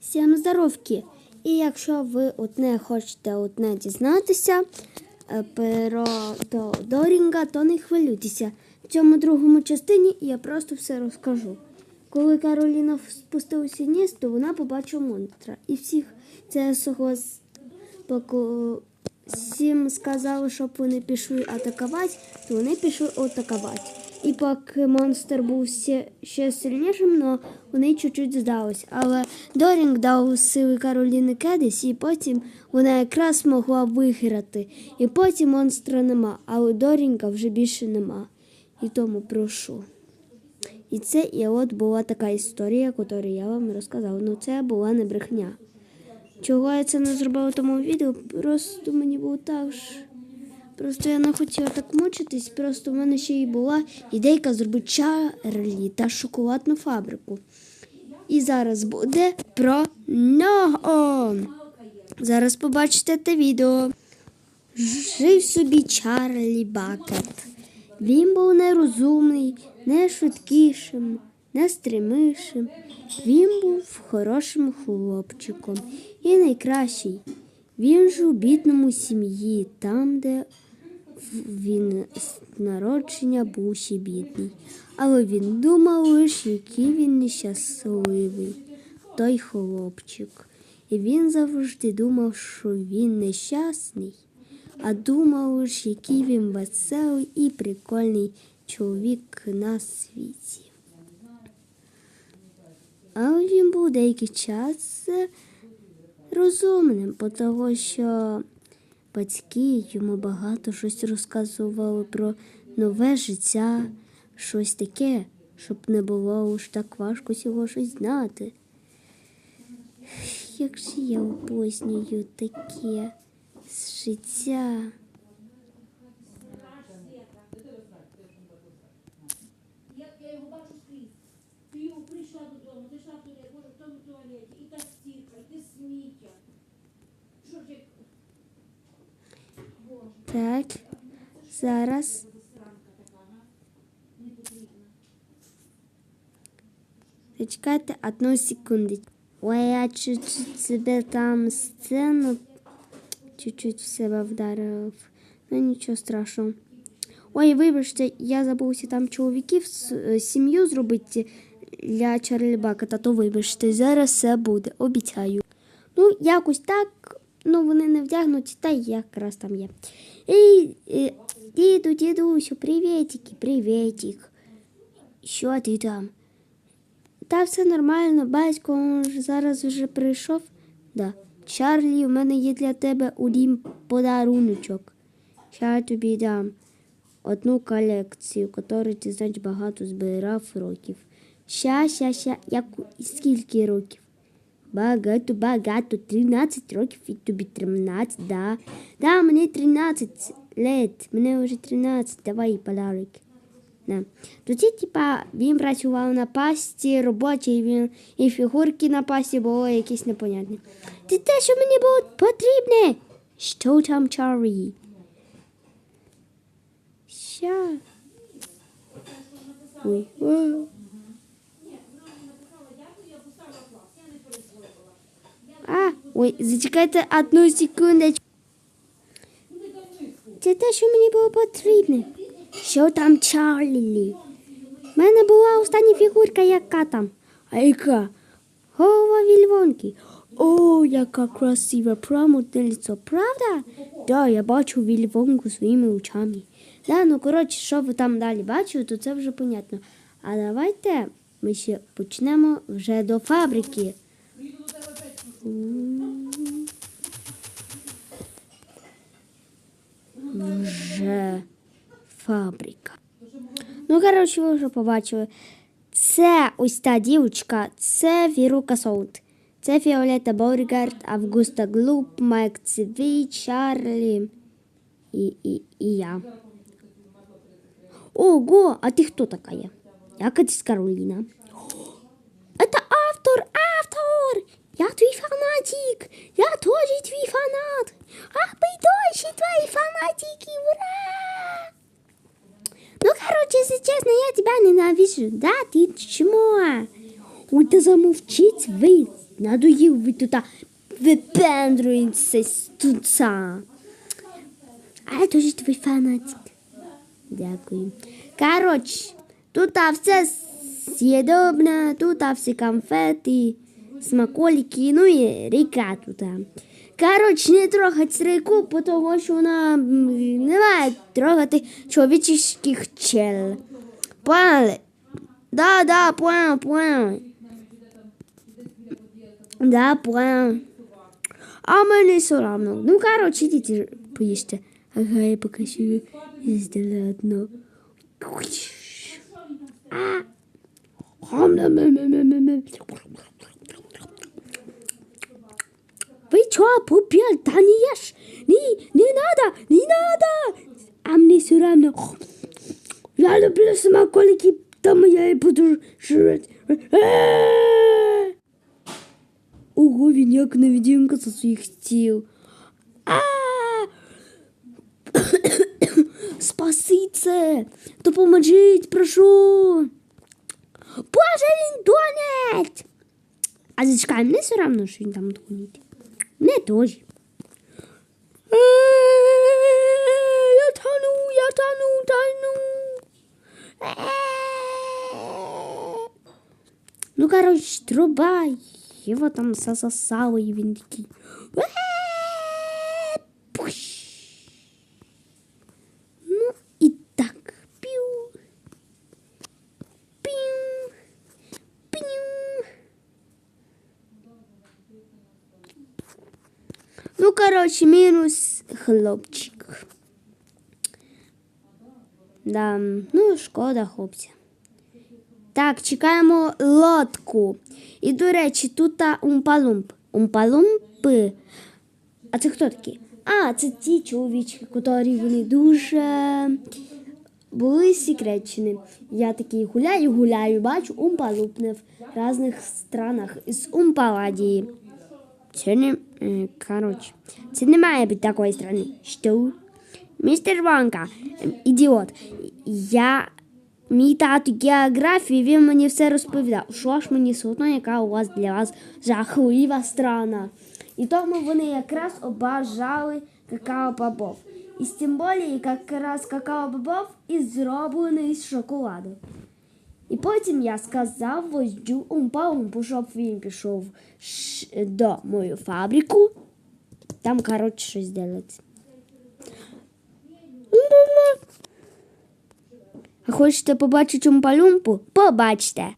Всім здоровки! І якщо ви одне хочете одне дізнатися е, про до то не хвилюйтеся. В цьому другому частині я просто все розкажу. Коли Кароліна спустилася вниз, то вона побачила монстра. І всіх це согось всім сказали, щоб вони пішли атакувати, то вони пішли атакувати. І поки монстр був ще, сильнішим, але вони чуть-чуть здались. Але Дорінг дав сили Кароліни Кедис, і потім вона якраз могла виграти. І потім монстра нема, але Дорінга вже більше нема. І тому прошу. І це і от була така історія, яку я вам розказала. Ну це була не брехня. Чого я це не зробила в тому відео? Просто мені було так ж. Просто я не хотіла так мучитись, просто в мене ще й була ідейка зробити Чарлі та шоколадну фабрику. І зараз буде про нього. Зараз побачите те відео. Жив собі Чарлі Бакет. Він був нерозумний, не швидкішим, не стримішим. Він був хорошим хлопчиком і найкращий. Він жив у бідному сім'ї, там, де він з народження був ще бідний. Але він думав лише, який він нещасливий, той хлопчик. І він завжди думав, що він нещасний, а думав лише, який він веселий і прикольний чоловік на світі. Але він був деякий час е, розумним, того, що батьки йому багато щось розказували про нове життя, щось таке, щоб не було уж так важко цього щось знати. Як же я обознюю таке життя. Я, я його бачу скрізь. Ти його прийшла додому, зайшла в туалет, може в тому туалеті, і та стірка, і те сміття. Що ж як Боже, Так, зараз. Зачекайте одну секунду. Ой, я чуть-чуть себе там сцену чуть-чуть себе вдарив. Ну нічого страшного. Ой, вибачте, я забувся там чоловіків е, сім'ю зробити для Чарлі Бакета, то вибачте, зараз все буде, обіцяю. Ну, якось так, ну вони не вдягнуті, та якраз там є. Ей, е, діду, дідусю, привітики, привітик. Що ти там? Та все нормально, батько ж зараз вже прийшов. Да. Чарлі, у мене є для тебе один подаруночок. Ща тобі дам одну колекцію, яку ти, значить, багато збирав років. Ща, ща, ща, як скільки років? Багато, багато, 13 років і тобі 13, да. Да, мені 13 лет, мені вже 13, давай подарок. Да. Тоді, типа, він працював на пасті робочій, він і фігурки на пасті були якісь непонятні. Це те, що мені було потрібне. Що там, Чарлі? Ща. Ой. О. А, ой, зачекайте одну секундочку. Це те, що мені було потрібне. Що там, Чарлі? У мене була остання фігурка, яка там. А яка? Голова вільвонки. О, яка красива промодельця, правда? Да, я бачу вільвонку своїми очами. Да, ну коротше, що ви там далі бачили, то це вже понятно. А давайте ми ще почнемо вже до фабрики. Вже фабрика. Ну, коротше, ви вже побачили. Це ось та дівчинка, це Вірука Соут. Це Фіолета Боргард, Августа Глуп, Майк Цивій, Чарлі і, і, і я. Ого, а ти хто така є? Я Катіс Кароліна. Это автор, автор! Я твій фанатик! Я тоже твій фанат! Ах, ми дольше твої фанатики! Ура! Ну, короче, если честно, Да, ты чмо? Ой, да замовчіть ви. надоїв ви тут випендрюєтесь тут. са. А я теж твій фанатик. Дякую. Коротше, тут все съедобне, тут всі конфети, смаколики, ну і ріка тут. Коротше, не трогать ріку, тому що вона не має трогати чоловічих чел. Поняли? Да, да, понял, понял. Да, понял. А мені все равно. Ну, коротше, ідіть поїжте. Ага, я покажу здали одно. А. Ви чого попіл? Та не ешь. Не, не надо, не надо. А мені все равно. Я люблю смаколики, тому я і буду. Е! Ого, він як невидимка за своїх стіл. А! Спасіться! Допоможіть, прошу! Боже, він тонеть! А зачекай, мені все равно, що він там тонеть. Мені теж. Е, Я тону, я тону, тону. Е. Ну, короче, труба. Його там засосало, і він такий. «Е, пуш». Ну, і так. Пів. Пів. Пів. Ну, короче, мінус хлопчик. Да, ну, шкода, хлопця. Так, чекаємо лодку. І, до речі, тут умпалумп. Умпалумпи. А це хто такі? А, це ті чоловічки, котрі вони дуже були секретчені. Я такий гуляю, гуляю, бачу умпалупне в різних странах із умпаладії. Це не, е, коротше, це не має бути такої страни. Що? Містер Ванка, ем, ідіот, я, мій тато географії, він мені все розповідав. Що ж мені судно, яка у вас для вас жахлива страна. І тому вони якраз обажали какао-бобов. І тим більше якраз какао-бобов і зроблений з шоколаду. І потім я сказав вождю Умпа-Умпу, щоб він пішов до мою фабрику. Там, коротше, щось делать. А хочете побачити Умпа-Lumпу? Побачте.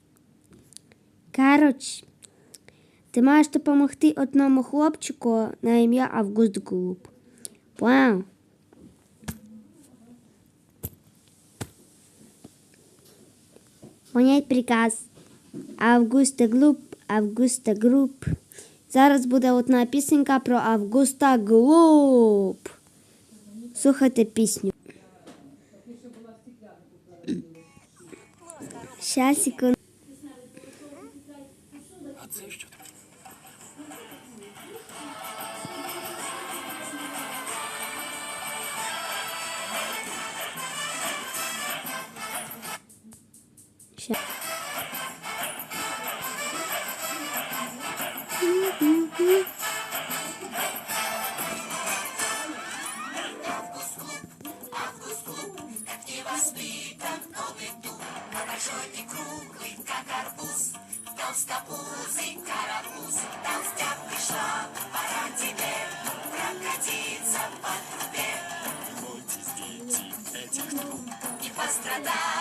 Коротше, ти маєш допомогти одному хлопчику на ім'я Август Глуп. Понял? Понять приказ. Августа Глуп, Августа Груп. Зараз буде одна пісенька про Августа Глуп. Слухайте пісню. Щас, секунду. рожонки круглый, как арбуз, толстопузый карапуз, толстяк пришла, пора тебе прокатиться по трубе. Не бойтесь, дети, этих труб, не пострадай.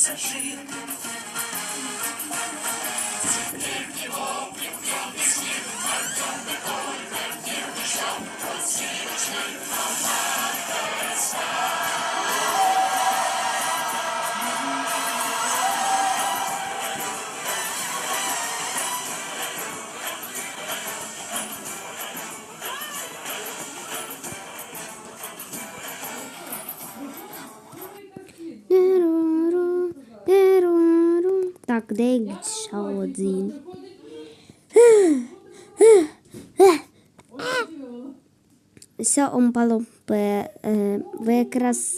пассажир. Летний облик, темный снег, Артем Бекой, Над ним дышал, он сирочный, Мама. Denk schauen sehen. Все омпало е, якраз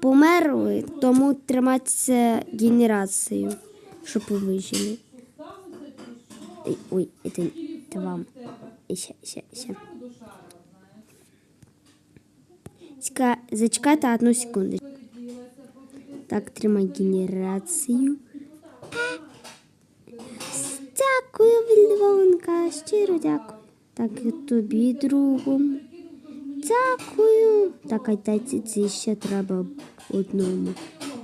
померли, тому триматися генерацію, щоб вижили. Ой, ой, это, вам. Ще, ще, ще. Зачекайте одну секунду. Так, тримай генерацію. Дякую, Вільвонка, щиро дякую. Так, і тобі, другу. Дякую. Так, а таці це ще треба одному.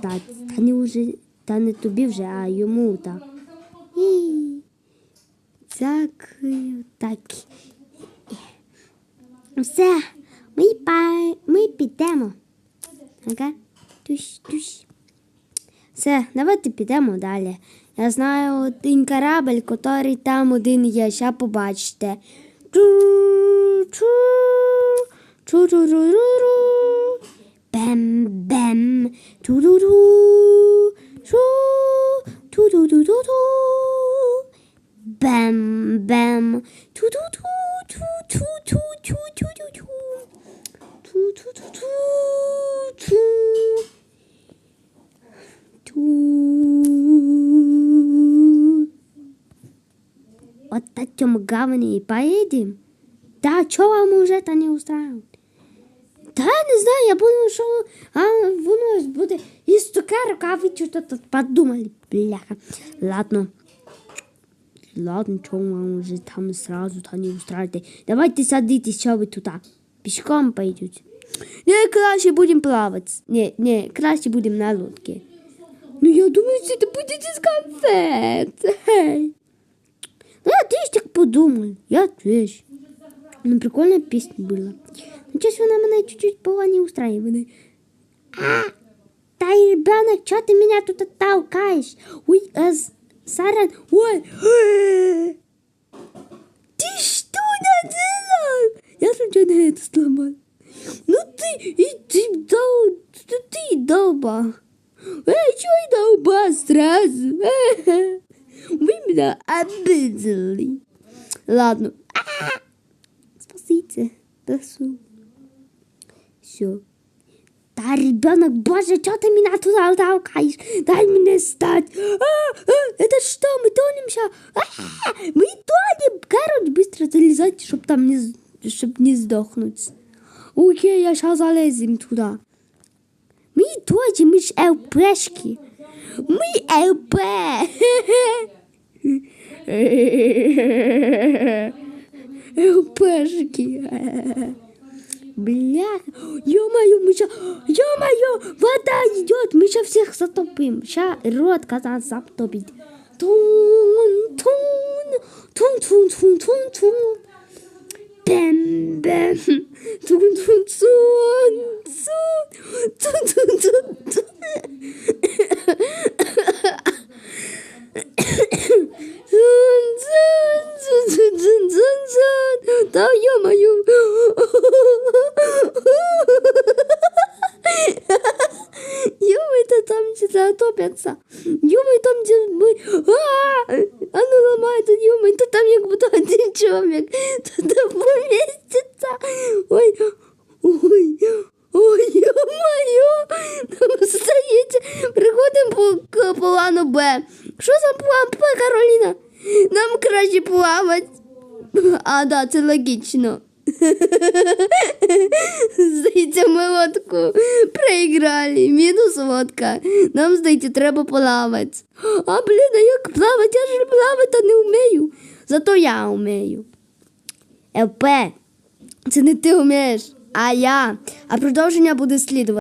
Та, та не вже, та не тобі вже, а йому так. І... Дякую. Так. Все, ми, па... ми підемо. Ага. Туш, туш. Все, давайте підемо далі. Я знаю один корабль, який там один є, ще побачите. Бем-бем. Бем-бем. Ту-ду-ду. Этом говне и поедем. Да, что вам уже это не устраивает? Я не знаю, я подумав, що а, воно ж буде із цукерок, а що тут подумали, бляха. Ладно. Ладно, что вам уже там сразу то не устраивает. Давайте садитесь, что вы туда. Пешком пойдете. Не, краще будем плавать. Не, не, краще будем на лодке. Ну, я думаю, что это будет из конфет. Эй. Ну, я теж так подумал. Я теж. Ну, прикольная песня была. Ну, щось вона мене чуть-чуть була не устраивает. А, та ребенок, что ты меня тут толкаешь? Ой, э, Саран, ой. э. Ты что наделал? Я случайно это сломал. Ну ты, и ты дол, ты, ты долба. Эй, что и долба сразу? Э, Вы меня обидели. Ладно. А, Спасите. Прошу. Все. Да, ребенок, боже, что ты меня туда толкаешь? Дай мне встать. А, а, это что, мы тонем сейчас? А, мы тонем. Короче, быстро залезайте, чтобы там не, с- чтоб не сдохнуть. Окей, я сейчас залезем туда. Мы тонем, мы ж ЛПшки. Мы ЛП. ЛПшки. Бля, ё-моё, мы сейчас, ё-моё, вода идет, мы сейчас всех затопим. Сейчас рот казан затопит. Тун, тун, тун, тун, тун, тун, тун. Бэм, бэм, тун, тун, тун, тун, тун, тун, тун, тун. Тун, Плану Б. Що за план Б, Кароліна? Нам краще плавати. А, да, це логічно. Здається, ми лодку проіграли. Мінус лодка. Нам, здається, треба плавати. А, блін, а як плавати? Я ж плавати не вмію. Зато я вмію. ЛП, це не ти вмієш, а я. А продовження буде слідувати.